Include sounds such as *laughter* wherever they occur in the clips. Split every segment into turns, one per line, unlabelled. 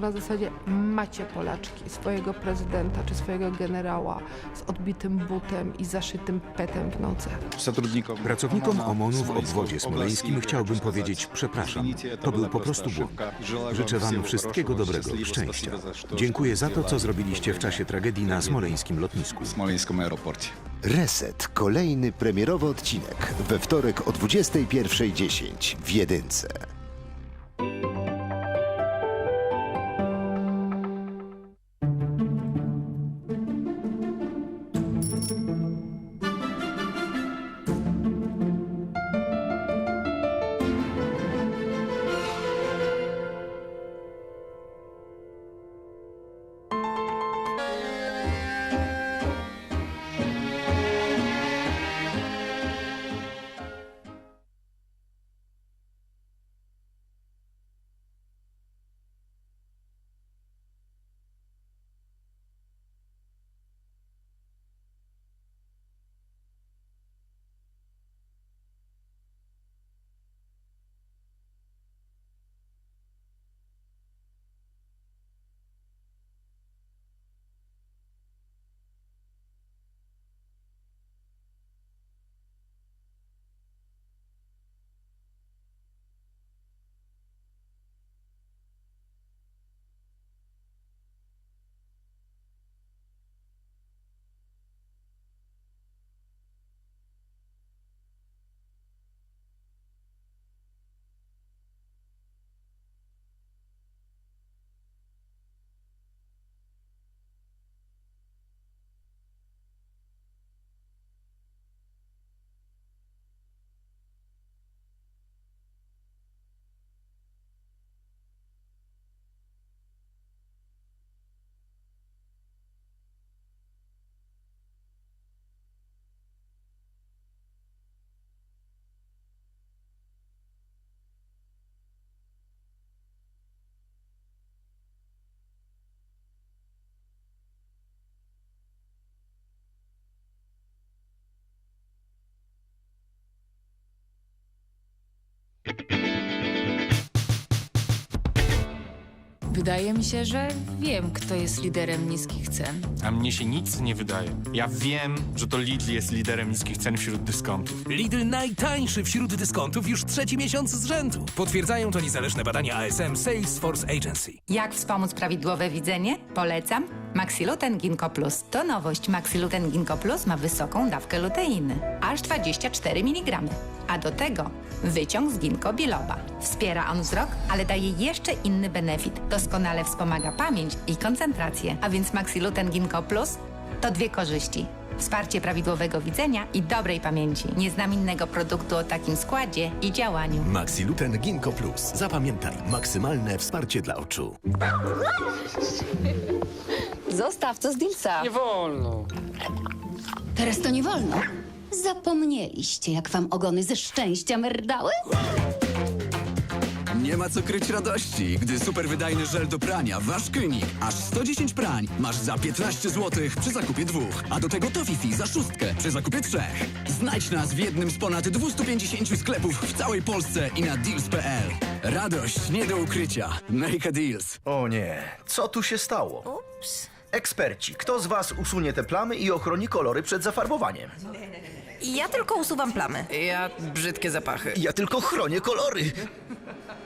to było na zasadzie macie Polaczki, swojego prezydenta czy swojego generała z odbitym butem i zaszytym petem w nodze.
Pracownikom OMON-u w obwodzie smoleńskim chciałbym powiedzieć przepraszam. To był po prostu błąd. Życzę wam wszystkiego dobrego, szczęścia. Dziękuję za to, co zrobiliście w czasie tragedii na smoleńskim lotnisku.
w smoleńskim aeroporcie.
Reset. Kolejny premierowy odcinek we wtorek o 21.10 w Jedynce.
Wydaje mi się, że wiem, kto jest liderem niskich cen.
A mnie się nic nie wydaje. Ja wiem, że to Lidl jest liderem niskich cen wśród dyskontów.
Lidl najtańszy wśród dyskontów już trzeci miesiąc z rzędu. Potwierdzają to niezależne badania ASM Salesforce Agency.
Jak wspomóc prawidłowe widzenie? Polecam. Maxiluten Ginkgo Plus. To nowość. Maxiluten Ginkgo Plus ma wysoką dawkę luteiny. Aż 24 mg. A do tego wyciąg z ginkgo biloba. Wspiera on wzrok, ale daje jeszcze inny benefit. Doskonale wspomaga pamięć i koncentrację. A więc Maxiluten Ginkgo Plus to dwie korzyści. Wsparcie prawidłowego widzenia i dobrej pamięci. Nie znam innego produktu o takim składzie i działaniu.
Maxiluten Ginkgo Plus. Zapamiętaj, maksymalne wsparcie dla oczu. *laughs*
Zostaw to z Dilsa.
Nie wolno.
Teraz to nie wolno. Zapomnieliście, jak wam ogony ze szczęścia merdały?
Nie ma co kryć radości, gdy super wydajny żel do prania Wasz Klinik. Aż 110 prań masz za 15 zł przy zakupie dwóch. A do tego Tofifi za szóstkę przy zakupie trzech. Znajdź nas w jednym z ponad 250 sklepów w całej Polsce i na deals.pl. Radość nie do ukrycia. Make a deals.
O nie, co tu się stało? Eksperci, kto z was usunie te plamy i ochroni kolory przed zafarbowaniem?
Ja tylko usuwam plamy.
Ja brzydkie zapachy.
Ja tylko chronię kolory.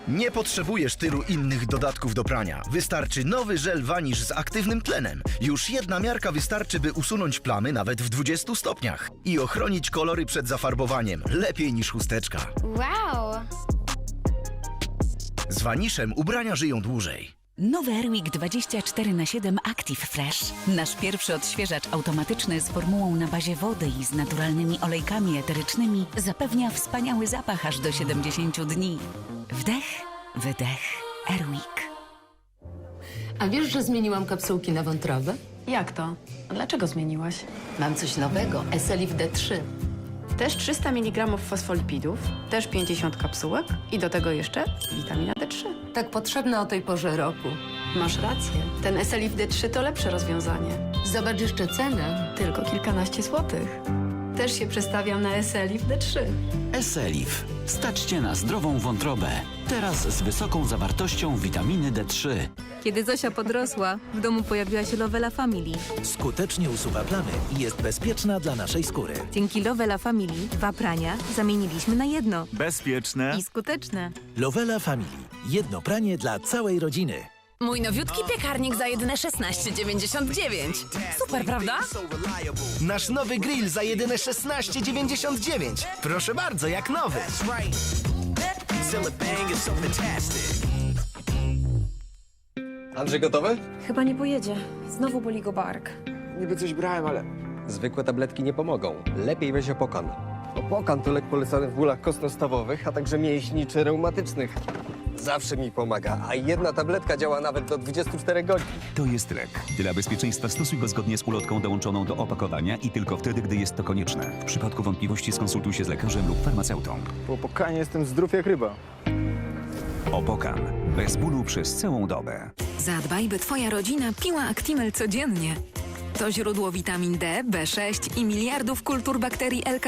Nie potrzebujesz tylu innych dodatków do prania. Wystarczy nowy żel wanisz z aktywnym tlenem. Już jedna miarka wystarczy, by usunąć plamy nawet w 20 stopniach i ochronić kolory przed zafarbowaniem. Lepiej niż chusteczka.
Wow!
Z waniszem ubrania żyją dłużej.
Nowy Airwick 24 na 7 Active Fresh. Nasz pierwszy odświeżacz automatyczny z formułą na bazie wody i z naturalnymi olejkami eterycznymi zapewnia wspaniały zapach aż do 70 dni. Wdech, wydech. Airwick.
A wiesz, że zmieniłam kapsułki na wątrobę?
Jak to? A dlaczego zmieniłaś?
Mam coś nowego, Eselif D3.
Też 300 mg fosfolipidów, też 50 kapsułek i do tego jeszcze witamina D3.
Tak potrzebna o tej porze roku.
Masz rację. Ten Eselif D3 to lepsze rozwiązanie.
Zobacz jeszcze cenę.
Tylko kilkanaście złotych. Też się przestawiam na Eselif D3.
Reselif. Staćcie na zdrową wątrobę. Teraz z wysoką zawartością witaminy D3.
Kiedy Zosia podrosła, w domu pojawiła się Lovela Family.
Skutecznie usuwa plamy i jest bezpieczna dla naszej skóry.
Dzięki Lovela Family dwa prania zamieniliśmy na jedno.
Bezpieczne.
I skuteczne.
Lovela Family. Jedno pranie dla całej rodziny.
Mój nowiutki piekarnik za jedyne 16,99. Super, prawda?
Nasz nowy grill za jedyne 16,99. Proszę bardzo, jak nowy.
Andrzej gotowy?
Chyba nie pojedzie. Znowu boli go bark.
Niby coś brałem, ale zwykłe tabletki nie pomogą. Lepiej weź opokan. Opokan to lek polecany w bólach kostno-stawowych, a także mięśni reumatycznych. Zawsze mi pomaga, a jedna tabletka działa nawet do 24 godzin.
To jest lek. Dla bezpieczeństwa stosuj go zgodnie z ulotką dołączoną do opakowania i tylko wtedy, gdy jest to konieczne. W przypadku wątpliwości skonsultuj się z lekarzem lub farmaceutą.
Po opokanie jestem zdrów jak ryba.
Opokan. Bez bólu przez całą dobę.
Zadbaj, by twoja rodzina piła Actimel codziennie. To źródło witamin D, B6 i miliardów kultur bakterii L.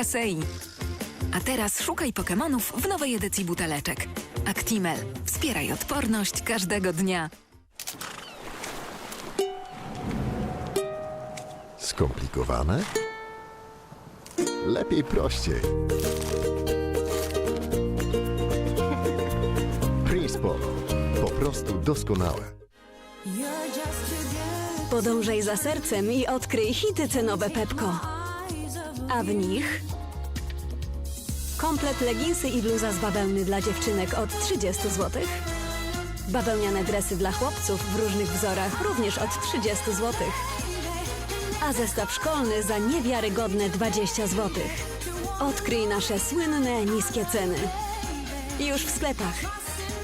A teraz szukaj Pokemonów w nowej edycji buteleczek. Actimel. Wspieraj odporność każdego dnia.
Skomplikowane? Lepiej prościej. Prince Polo. Po prostu doskonałe.
Podążaj za sercem i odkryj hity cenowe Pepko. A w nich komplet leginsy i bluza z bawełny dla dziewczynek od 30 zł. Bawełniane dresy dla chłopców w różnych wzorach również od 30 zł. A zestaw szkolny za niewiarygodne 20 zł. Odkryj nasze słynne niskie ceny. Już w sklepach.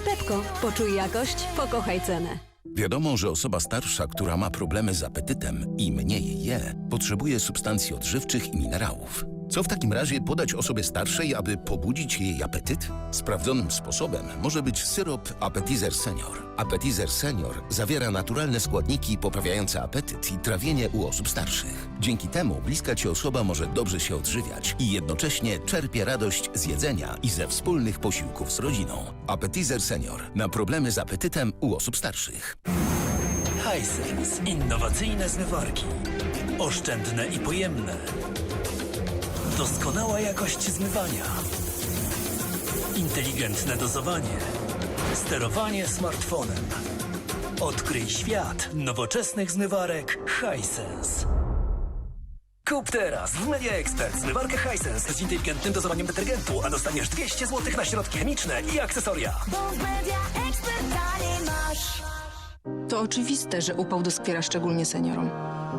Pepko, poczuj jakość, pokochaj cenę.
Wiadomo, że osoba starsza, która ma problemy z apetytem i mniej je, potrzebuje substancji odżywczych i minerałów. Co w takim razie podać osobie starszej, aby pobudzić jej apetyt? Sprawdzonym sposobem może być syrop Appetizer Senior. Appetizer Senior zawiera naturalne składniki poprawiające apetyt i trawienie u osób starszych. Dzięki temu bliska ci osoba może dobrze się odżywiać i jednocześnie czerpie radość z jedzenia i ze wspólnych posiłków z rodziną. Appetizer Senior na problemy z apetytem u osób starszych.
Hisense. Innowacyjne zmywarki. Oszczędne i pojemne. Doskonała jakość zmywania. Inteligentne dozowanie. Sterowanie smartfonem. Odkryj świat nowoczesnych zmywarek Hisense. Kup teraz w Media Expert zmywarkę Hisense z inteligentnym dozowaniem detergentu, a dostaniesz 200 zł na środki chemiczne i akcesoria.
To oczywiste, że upał doskwiera szczególnie seniorom.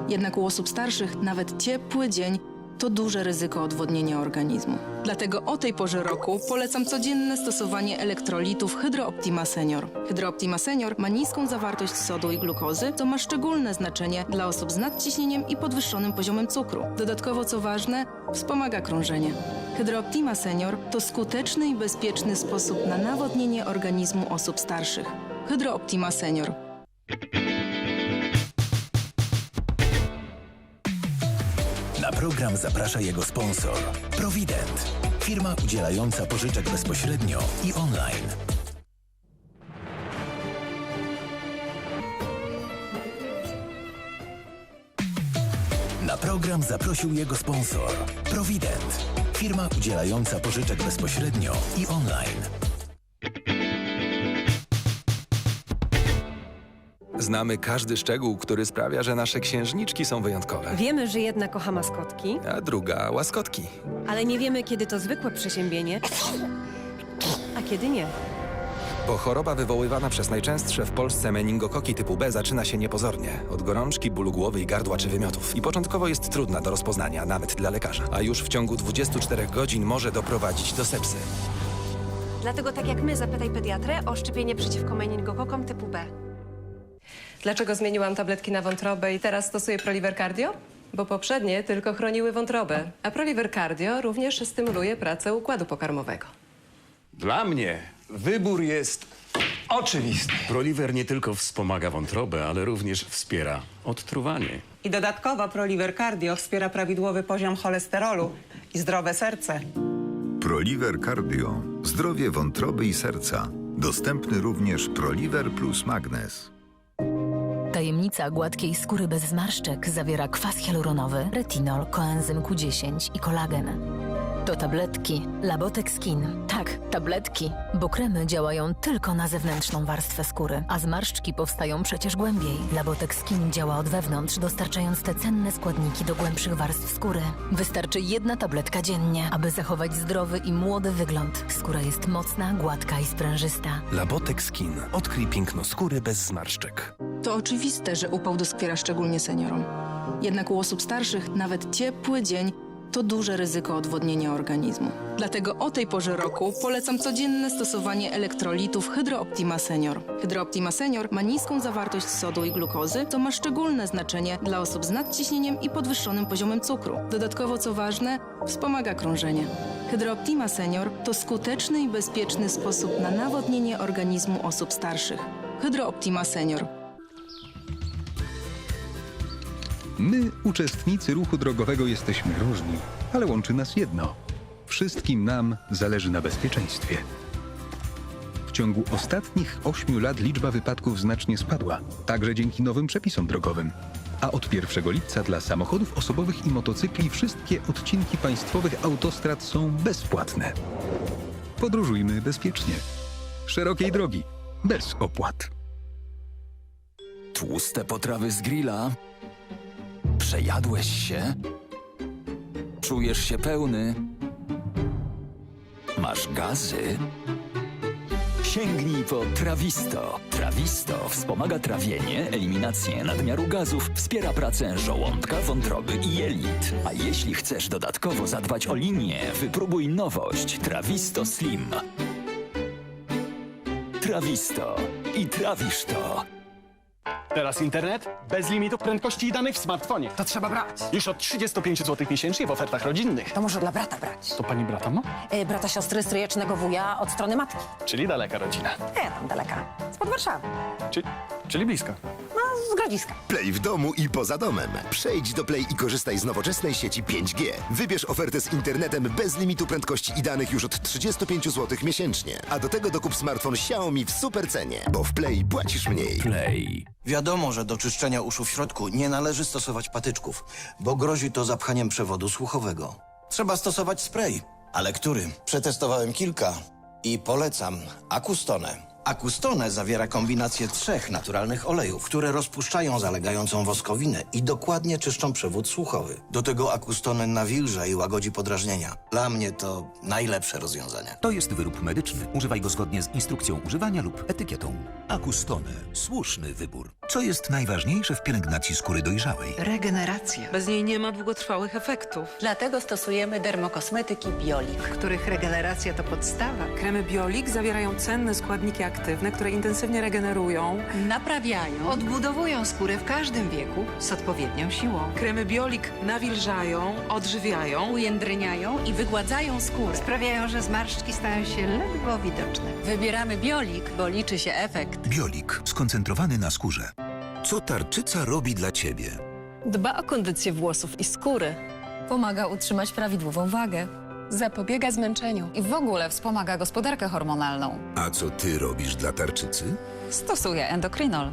Jednak u osób starszych nawet ciepły dzień to duże ryzyko odwodnienia organizmu. Dlatego o tej porze roku polecam codzienne stosowanie elektrolitów Hydro Optima Senior. Hydro Optima Senior ma niską zawartość sodu i glukozy, co ma szczególne znaczenie dla osób z nadciśnieniem i podwyższonym poziomem cukru. Dodatkowo, co ważne, wspomaga krążenie. Hydro Optima Senior to skuteczny i bezpieczny sposób na nawodnienie organizmu osób starszych. Hydro Optima Senior.
Na program zaprasza jego sponsor Provident, firma udzielająca pożyczek bezpośrednio i online. Na program zaprosił jego sponsor Provident, firma udzielająca pożyczek bezpośrednio i online.
Znamy każdy szczegół, który sprawia, że nasze księżniczki są wyjątkowe.
Wiemy, że jedna kocha maskotki,
A druga łaskotki.
ale nie wiemy, kiedy to zwykłe przeziębienie, a kiedy nie.
Bo choroba wywoływana przez najczęstsze w Polsce meningokoki typu B zaczyna się niepozornie. Od gorączki, bólu głowy i gardła czy wymiotów. I początkowo jest trudna do rozpoznania, nawet dla lekarza. A już w ciągu 24 godzin może doprowadzić do sepsy.
Dlatego tak jak my, zapytaj pediatrę o szczepienie przeciwko meningokokom typu B.
Dlaczego zmieniłam tabletki na wątrobę i teraz stosuję Proliver Cardio? Bo poprzednie tylko chroniły wątrobę, a Proliver Cardio również stymuluje pracę układu pokarmowego.
Dla mnie wybór jest oczywisty. Proliver nie tylko wspomaga wątrobę, ale również wspiera odtruwanie.
I dodatkowo Proliver Cardio wspiera prawidłowy poziom cholesterolu i zdrowe serce.
Pro
Proliver Cardio. Zdrowie wątroby i serca. Dostępny również Proliver plus Magnes.
Tajemnica gładkiej skóry bez zmarszczek zawiera kwas hialuronowy, retinol, koenzym Q10 i kolagen. To tabletki Labotek Skin. Tak, tabletki, bo kremy działają tylko na zewnętrzną warstwę skóry, a zmarszczki powstają przecież głębiej. Labotek Skin działa od wewnątrz, dostarczając te cenne składniki do głębszych warstw skóry. Wystarczy jedna tabletka dziennie, aby zachować zdrowy i młody wygląd. Skóra jest mocna, gładka i sprężysta.
Labotek Skin. Odkryj piękno skóry bez zmarszczek.
To oczywiste, że upał doskwiera szczególnie seniorom. Jednak u osób starszych nawet ciepły dzień to duże ryzyko odwodnienia organizmu. Dlatego o tej porze roku polecam codzienne stosowanie elektrolitów Hydro Optima Senior. Hydro Optima Senior ma niską zawartość sodu i glukozy, co ma szczególne znaczenie dla osób z nadciśnieniem i podwyższonym poziomem cukru. Dodatkowo, co ważne, wspomaga krążenie. Hydro Optima Senior to skuteczny i bezpieczny sposób na nawodnienie organizmu osób starszych. Hydro Optima Senior.
My, uczestnicy ruchu drogowego, jesteśmy różni, ale łączy nas jedno. Wszystkim nam zależy na bezpieczeństwie. W ciągu ostatnich ośmiu lat liczba wypadków znacznie spadła, także dzięki nowym przepisom drogowym. A od 1 lipca dla samochodów osobowych i motocykli wszystkie odcinki państwowych autostrad są bezpłatne. Podróżujmy bezpiecznie. Szerokiej drogi, bez opłat.
Tłuste potrawy z grilla. Przejadłeś się? Czujesz się pełny? Masz gazy? Sięgnij po Trawisto. Trawisto wspomaga trawienie, eliminację nadmiaru gazów, wspiera pracę żołądka, wątroby i jelit. A jeśli chcesz dodatkowo zadbać o linię, wypróbuj nowość Trawisto Slim. Trawisto. I trawisz to.
Teraz internet bez limitu prędkości i danych w smartfonie. To trzeba brać. Już od 35 zł miesięcznie w ofertach rodzinnych.
To może dla brata brać.
To pani brata ma?
E, brata siostry stryjecznego wuja od strony matki.
Czyli daleka rodzina.
Nie, tam daleka. Spod Warszawy.
Czy, czyli bliska.
No, z Grodziska.
Play w domu i poza domem. Przejdź do Play i korzystaj z nowoczesnej sieci 5G. Wybierz ofertę z internetem bez limitu prędkości i danych już od 35 zł miesięcznie. A do tego dokup smartfon Xiaomi w super cenie, bo w Play płacisz mniej.
Play.
Wiadomo, że do czyszczenia uszu w środku nie należy stosować patyczków, bo grozi to zapchaniem przewodu słuchowego. Trzeba stosować spray. Ale który? Przetestowałem kilka i polecam Acustone. Acustone zawiera kombinację trzech naturalnych olejów, które rozpuszczają zalegającą woskowinę i dokładnie czyszczą przewód słuchowy. Do tego Acustone nawilża i łagodzi podrażnienia. Dla mnie to najlepsze rozwiązanie.
To jest wyrób medyczny. Używaj go zgodnie z instrukcją używania lub etykietą. Acustone. Słuszny wybór. Co jest najważniejsze w pielęgnacji skóry dojrzałej?
Regeneracja. Bez niej nie ma długotrwałych efektów.
Dlatego stosujemy dermokosmetyki Biolik.
Których regeneracja to podstawa. Kremy Biolik zawierają cenne składniki aktywne, które intensywnie regenerują.
Naprawiają.
Odbudowują skórę w każdym wieku z odpowiednią siłą. Kremy Biolik nawilżają, odżywiają.
Ujędrniają i wygładzają skórę.
Sprawiają, że zmarszczki stają się ledwo widoczne.
Wybieramy Biolik, bo liczy się efekt.
Biolik. Skoncentrowany na skórze. Co tarczyca robi dla ciebie?
Dba o kondycję włosów i skóry.
Pomaga utrzymać prawidłową wagę.
Zapobiega zmęczeniu.
I w ogóle wspomaga gospodarkę hormonalną.
A co ty robisz dla tarczycy?
Stosuje endokrinol.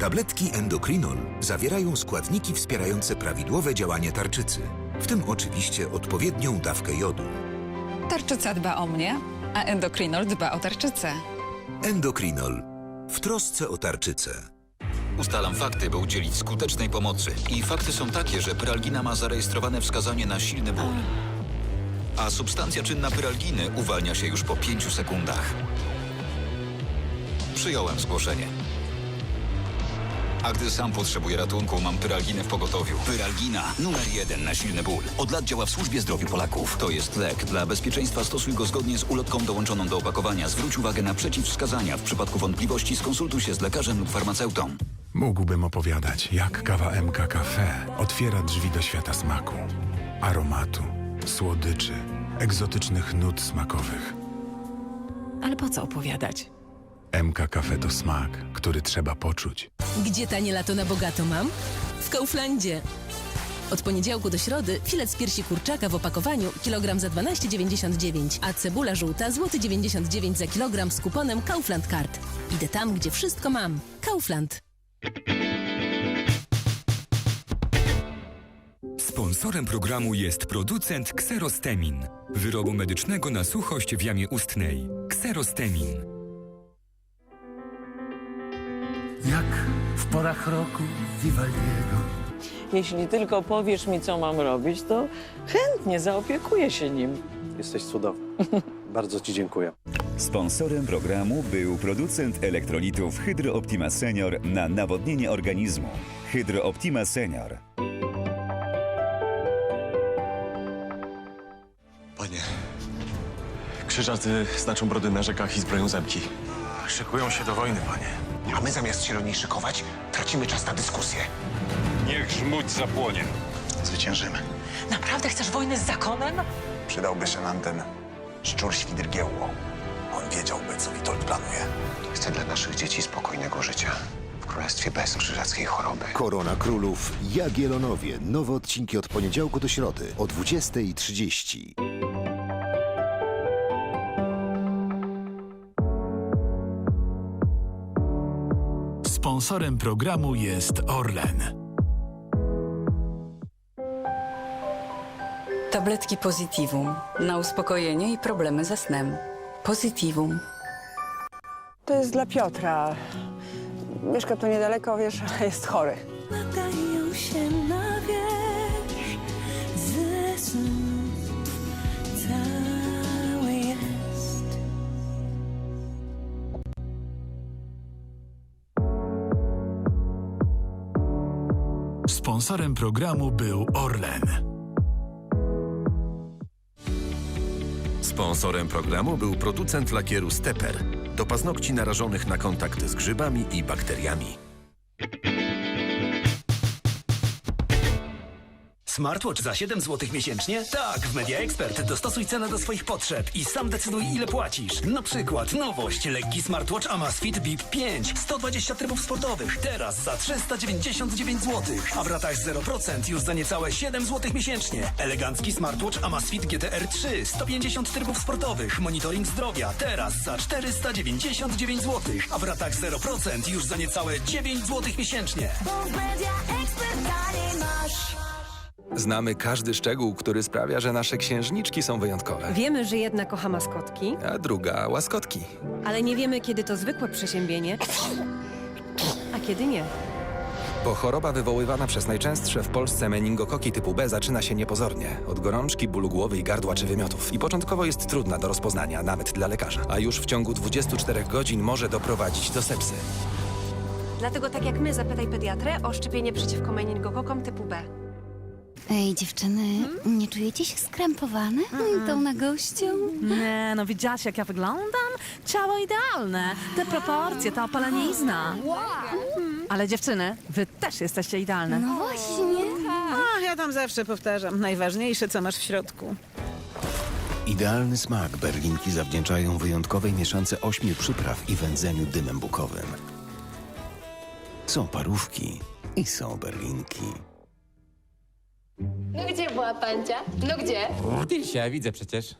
Tabletki Endokrinol zawierają składniki wspierające prawidłowe działanie tarczycy, w tym oczywiście odpowiednią dawkę jodu.
Tarczyca dba o mnie, a endokrinol dba o tarczycę.
Endokrinol. W trosce o tarczycę.
Ustalam fakty, by udzielić skutecznej pomocy. I fakty są takie, że pyralgina ma zarejestrowane wskazanie na silny ból. A substancja czynna pyralginy uwalnia się już po 5 sekundach. Przyjąłem zgłoszenie. A gdy sam potrzebuję ratunku, mam pyralginę w pogotowiu. Pyralgina, numer jeden na silny ból. Od lat działa w służbie zdrowiu Polaków. To jest lek. Dla bezpieczeństwa stosuj go zgodnie z ulotką dołączoną do opakowania. Zwróć uwagę na przeciwwskazania. W przypadku wątpliwości skonsultuj się z lekarzem lub farmaceutą.
Mógłbym opowiadać, jak kawa MK Cafe otwiera drzwi do świata smaku, aromatu, słodyczy, egzotycznych nut smakowych.
Ale po co opowiadać?
MK Cafe to smak, który trzeba poczuć.
Gdzie tanie lato na bogato mam? W Kauflandzie.
Od poniedziałku do środy filet z piersi kurczaka w opakowaniu kilogram za 12,99, a cebula żółta złoty 99 za kilogram z kuponem Kaufland Card. Idę tam, gdzie wszystko mam. Kaufland.
Sponsorem programu jest producent Xerostemin, wyrobu medycznego na suchość w jamie ustnej. Xerostemin.
Jak w porach roku Vivaldiego.
Jeśli tylko powiesz mi, co mam robić, to chętnie zaopiekuję się nim.
Jesteś cudowny. *laughs* Bardzo Ci dziękuję.
Sponsorem programu był producent elektrolitów Hydro Optima Senior na nawodnienie organizmu. Hydro Optima Senior.
Panie, krzyżacy znaczą brody na rzekach i zbroją zemki. Szykują się do wojny, panie.
A my zamiast się do niej szykować, tracimy czas na dyskusję.
Niech żmudź zapłonie.
Zwyciężymy.
Naprawdę chcesz wojny z zakonem?
Przydałby się nam ten szczur świdrgiełło. On wiedziałby, co Witold planuje. Chcę dla naszych dzieci spokojnego życia. W królestwie bez krzyżackiej choroby.
Korona Królów Jagiellonowie. Nowe odcinki od poniedziałku do środy o 20.30.
Sponsorem programu jest Orlen.
Tabletki Positivum na uspokojenie i problemy ze snem. Positivum.
To jest dla Piotra. Mieszka tu niedaleko, wiesz, ale *laughs* jest chory.
Nadają się na wierzch ze snów cały jest.
Sponsorem programu był Orlen.
Sponsorem programu był producent lakieru Steper do paznokci narażonych na kontakt z grzybami i bakteriami.
Smartwatch za 7 zł miesięcznie? Tak, w Media Expert dostosuj cenę do swoich potrzeb i sam decyduj ile płacisz. Na przykład nowość, lekki smartwatch Amazfit Bip 5, 120 trybów sportowych, teraz za 399 zł, a w ratach 0% już za niecałe 7 zł miesięcznie. Elegancki smartwatch Amazfit GTR 3, 150 trybów sportowych, monitoring zdrowia, teraz za 499 zł, a w ratach 0% już za niecałe 9 zł miesięcznie.
Bo Media Expert taniej masz.
Znamy każdy szczegół, który sprawia, że nasze księżniczki są wyjątkowe.
Wiemy, że jedna kocha maskotki,
A druga łaskotki.
ale nie wiemy, kiedy to zwykłe przeziębienie, a kiedy nie.
Bo choroba wywoływana przez najczęstsze w Polsce meningokoki typu B zaczyna się niepozornie. Od gorączki, bólu głowy i gardła czy wymiotów. I początkowo jest trudna do rozpoznania, nawet dla lekarza. A już w ciągu 24 godzin może doprowadzić do sepsy.
Dlatego tak jak my, zapytaj pediatrę o szczepienie przeciwko meningokokom typu B.
Ej, dziewczyny, nie czujecie się skrępowane tą nagością?
Nie, no widziałaś jak ja wyglądam? Ciało idealne, te proporcje, ta opalenizna. Ale dziewczyny, wy też jesteście idealne.
No właśnie.
A, ja tam zawsze powtarzam, najważniejsze co masz w środku.
Idealny smak berlinki zawdzięczają wyjątkowej mieszance ośmiu przypraw i wędzeniu dymem bukowym. Są parówki i są berlinki.
No gdzie była pancia? No gdzie?
Dysia, widzę przecież.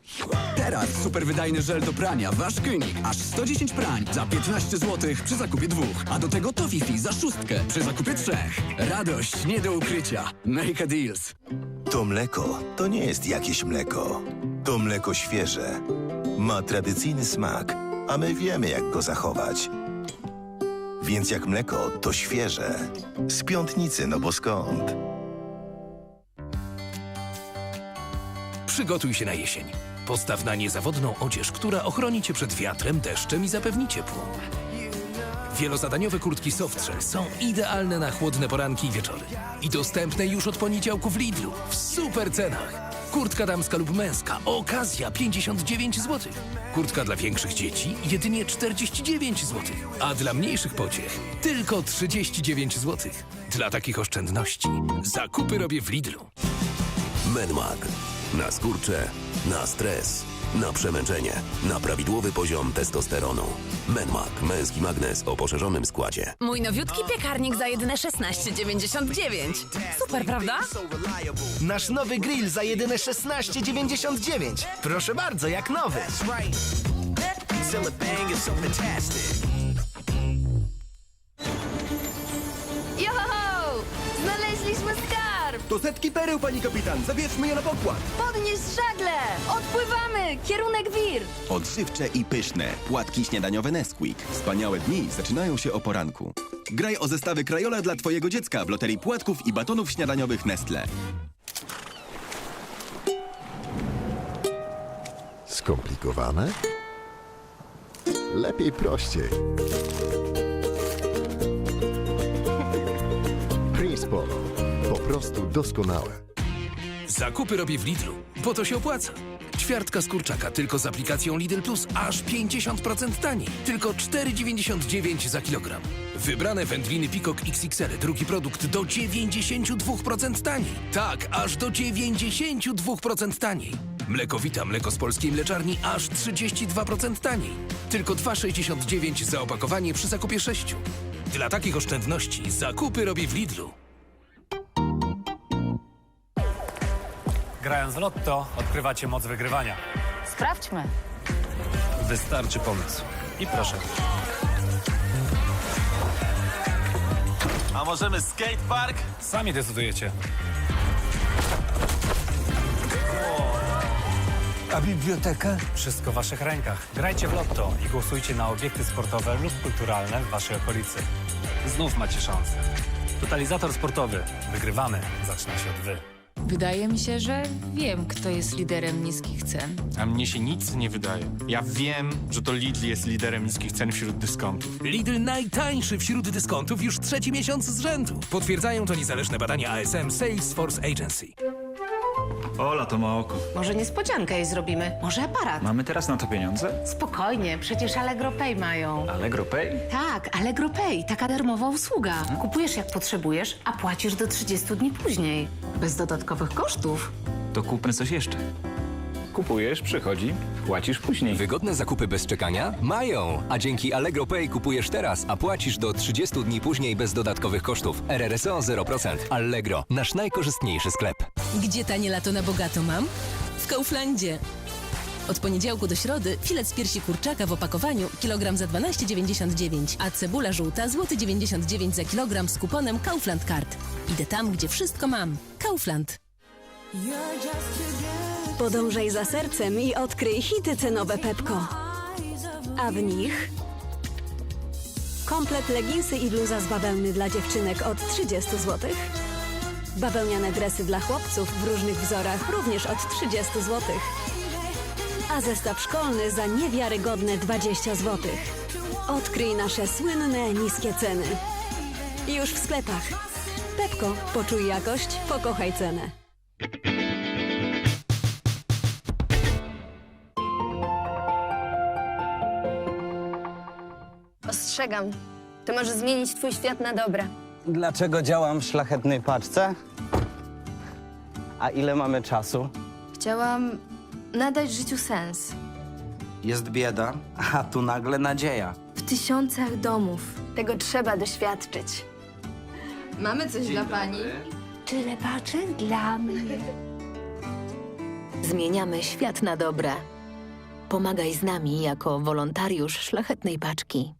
Teraz super wydajny żel do prania Wasz König. Aż 110 prań za 15 zł przy zakupie dwóch. A do tego Tofifi za szóstkę przy zakupie trzech. Radość nie do ukrycia. Make a deals.
To mleko to nie jest jakieś mleko. To mleko świeże. Ma tradycyjny smak, a my wiemy, jak go zachować. Więc jak mleko, to świeże. Z piątnicy, no bo skąd?
Przygotuj się na jesień. Postaw na niezawodną odzież, która ochroni cię przed wiatrem, deszczem i zapewni ciepło. Wielozadaniowe kurtki Softshell są idealne na chłodne poranki i wieczory. I dostępne już od poniedziałku w Lidlu w super cenach. Kurtka damska lub męska, okazja 59 zł. Kurtka dla większych dzieci jedynie 49 zł. A dla mniejszych pociech tylko 39 zł. Dla takich oszczędności zakupy robię w Lidlu.
Medmag. Na skurcze, na stres,
Na przemęczenie, na prawidłowy poziom testosteronu. Menmak, męski magnes o poszerzonym składzie.
Mój nowiutki piekarnik za jedyne 16,99. Super, prawda?
Nasz nowy grill za jedyne 16,99. Proszę bardzo, jak nowy.
Joho!
To setki pereł, pani kapitan. Zabierzmy je na pokład.
Podnieś żagle! Odpływamy! Kierunek wir!
Odżywcze i pyszne. Płatki śniadaniowe Nesquik. Wspaniałe dni zaczynają się o poranku. Graj o zestawy Krajola dla twojego dziecka w loterii płatków i batonów śniadaniowych Nestle.
Skomplikowane? Lepiej prościej. Prostu doskonałe.
Zakupy robię w Lidlu, bo to się opłaca. Ćwiartka z kurczaka tylko z aplikacją Lidl Plus aż 50% taniej. Tylko 4,99 za kilogram. Wybrane wędliny Peacock XXL, drugi produkt do 92% taniej. Tak, aż do 92% taniej. Mleko Vita, mleko z polskiej mleczarni aż 32% taniej. Tylko 2,69 za opakowanie przy zakupie 6. Dla takich oszczędności zakupy robię w Lidlu.
Grając w lotto, odkrywacie moc wygrywania.
Sprawdźmy.
Wystarczy pomysł. I proszę.
A możemy skatepark?
Sami decydujecie.
A biblioteka?
Wszystko w waszych rękach. Grajcie w lotto i głosujcie na obiekty sportowe lub kulturalne w waszej okolicy. Znów macie szansę. Totalizator sportowy. Wygrywamy. Zaczyna się od wy.
Wydaje mi się, że wiem, kto jest liderem niskich cen.
A mnie się nic nie wydaje. Ja wiem, że to Lidl jest liderem niskich cen wśród dyskontów.
Lidl najtańszy wśród dyskontów już trzeci miesiąc z rzędu. Potwierdzają to niezależne badania ASM Salesforce Agency.
Ola to ma oko.
Może niespodziankę jej zrobimy? Może aparat?
Mamy teraz na to pieniądze?
Spokojnie, przecież Allegro Pay mają.
Allegro Pay?
Tak, Allegro Pay, taka darmowa usługa.
Mhm.
Kupujesz jak potrzebujesz, a płacisz do 30 dni później. Bez dodatkowych kosztów.
To kupmy coś jeszcze. Kupujesz, przychodzi, płacisz później.
Wygodne zakupy bez czekania? Mają! A dzięki Allegro Pay kupujesz teraz, a płacisz do 30 dni później bez dodatkowych kosztów. RRSO 0%. Allegro, nasz najkorzystniejszy sklep.
Gdzie tanie lato na bogato mam? W Kauflandzie. Od poniedziałku do środy filet z piersi kurczaka w opakowaniu kilogram za 12,99, a cebula żółta złoty 99 za kilogram z kuponem Kaufland Card. Idę tam, gdzie wszystko mam. Kaufland.
Podążaj za sercem i odkryj hity cenowe Pepko. A w nich komplet leginsy i bluza z bawełny dla dziewczynek od 30 zł. Bawełniane dresy dla chłopców w różnych wzorach również od 30 zł. A zestaw szkolny za niewiarygodne 20 zł. Odkryj nasze słynne niskie ceny. Już w sklepach. Pepko, poczuj jakość, pokochaj cenę.
Ostrzegam. To może zmienić twój świat na dobre.
Dlaczego działam w szlachetnej paczce? A ile mamy czasu?
Chciałam nadać życiu sens.
Jest bieda, a tu nagle nadzieja.
W tysiącach domów. Tego trzeba doświadczyć. Mamy coś dla pani?
Tyle paczek dla mnie. Zmieniamy świat na dobre. Pomagaj z nami jako wolontariusz szlachetnej paczki.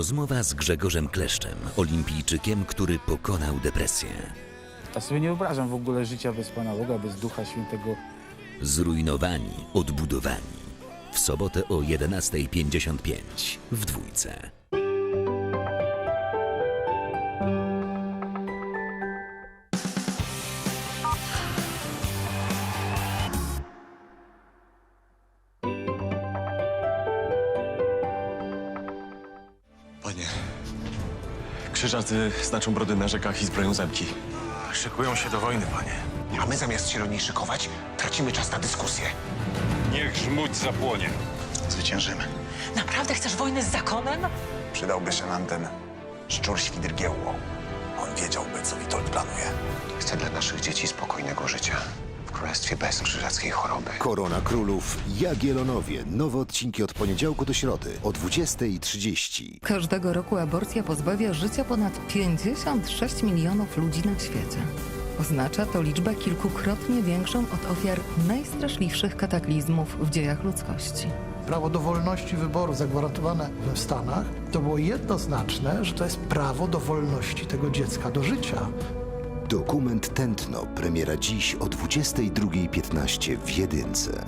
Rozmowa z Grzegorzem Kleszczem, olimpijczykiem, który pokonał depresję.
Ja sobie nie wyobrażam w ogóle życia bez Pana Boga, bez Ducha Świętego.
Zrujnowani, odbudowani. W sobotę o 11.55 w dwójce.
Krzyżacy znaczą brody na rzekach i zbroją zamki. Szykują się do wojny, panie.
A my zamiast się do niej szykować, tracimy czas na dyskusję.
Niech żmudź zapłonie.
Zwyciężymy.
Naprawdę chcesz wojny z zakonem?
Przydałby się nam ten szczur świdrgiełło. On wiedziałby, co Witold planuje. Chcę dla naszych dzieci spokojnego życia. Królestwie bez krzyżackiej choroby.
Korona Królów Jagiellonowie. Nowe odcinki od poniedziałku do środy o 20.30.
Każdego roku aborcja pozbawia życia ponad 56 milionów ludzi na świecie. Oznacza to liczbę kilkukrotnie większą od ofiar najstraszliwszych kataklizmów w dziejach ludzkości.
Prawo do wolności wyboru zagwarantowane w Stanach to było jednoznaczne, że to jest prawo do wolności tego dziecka do życia.
Dokument Tętno. Premiera dziś o 22.15 w Jedynce.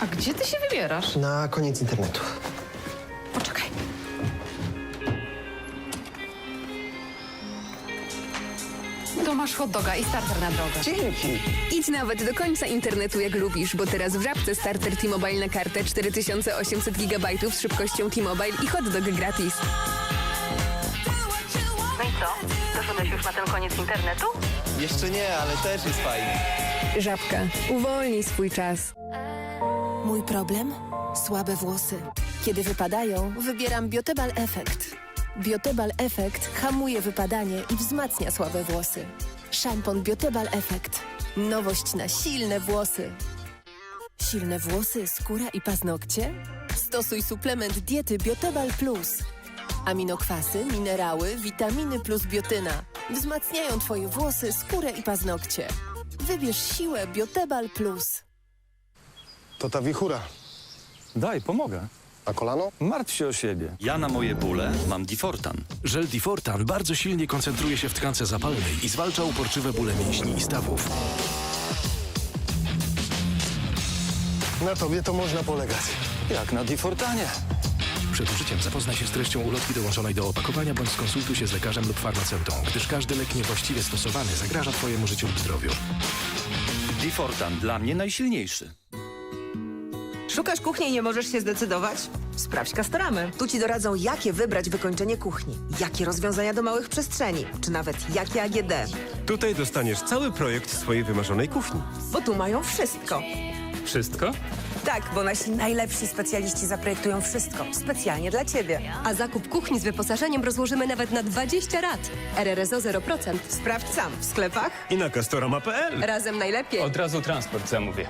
A gdzie ty się wybierasz?
Na koniec internetu.
Masz hot doga i starter na drogę.
Dzięki.
Idź nawet do końca internetu jak lubisz, bo teraz w Żabce starter T-Mobile na kartę 4800 GB z szybkością T-Mobile i hot dog gratis.
No i co? Doszedłeś już na ten koniec internetu?
Jeszcze nie, ale też jest fajnie.
Żabka. Uwolnij swój czas.
Mój problem? Słabe włosy. Kiedy wypadają, wybieram Biotebal Effect. Biotebal Effect hamuje wypadanie i wzmacnia słabe włosy. Szampon Biotebal Effect. Nowość na silne włosy. Silne włosy, skóra i paznokcie? Stosuj suplement diety Biotebal Plus. Aminokwasy, minerały, witaminy plus biotyna. Wzmacniają Twoje włosy, skórę i paznokcie. Wybierz siłę Biotebal Plus.
To ta wichura.
Daj, pomogę.
A kolano?
Martw się o siebie.
Ja na moje bóle mam Difortan.
Żel Difortan bardzo silnie koncentruje się w tkance zapalnej i zwalcza uporczywe bóle mięśni i stawów.
Na tobie to można polegać.
Jak na Difortanie.
Przed użyciem zapoznaj się z treścią ulotki dołączonej do opakowania bądź skonsultuj się z lekarzem lub farmaceutą, gdyż każdy lek niewłaściwie stosowany zagraża Twojemu życiu lub zdrowiu.
Difortan dla mnie najsilniejszy.
Szukasz kuchni i nie możesz się zdecydować? Sprawdź Castoramy. Tu ci doradzą, jakie wybrać wykończenie kuchni, jakie rozwiązania do małych przestrzeni, czy nawet jakie AGD.
Tutaj dostaniesz cały projekt swojej wymarzonej kuchni.
Bo tu mają wszystko.
Wszystko?
Tak, bo nasi najlepsi specjaliści zaprojektują wszystko specjalnie dla ciebie.
A zakup kuchni z wyposażeniem rozłożymy nawet na 20 rat. RRSO 0%.
Sprawdź sam w sklepach.
I na castorama.pl.
Razem najlepiej.
Od razu transport zamówię.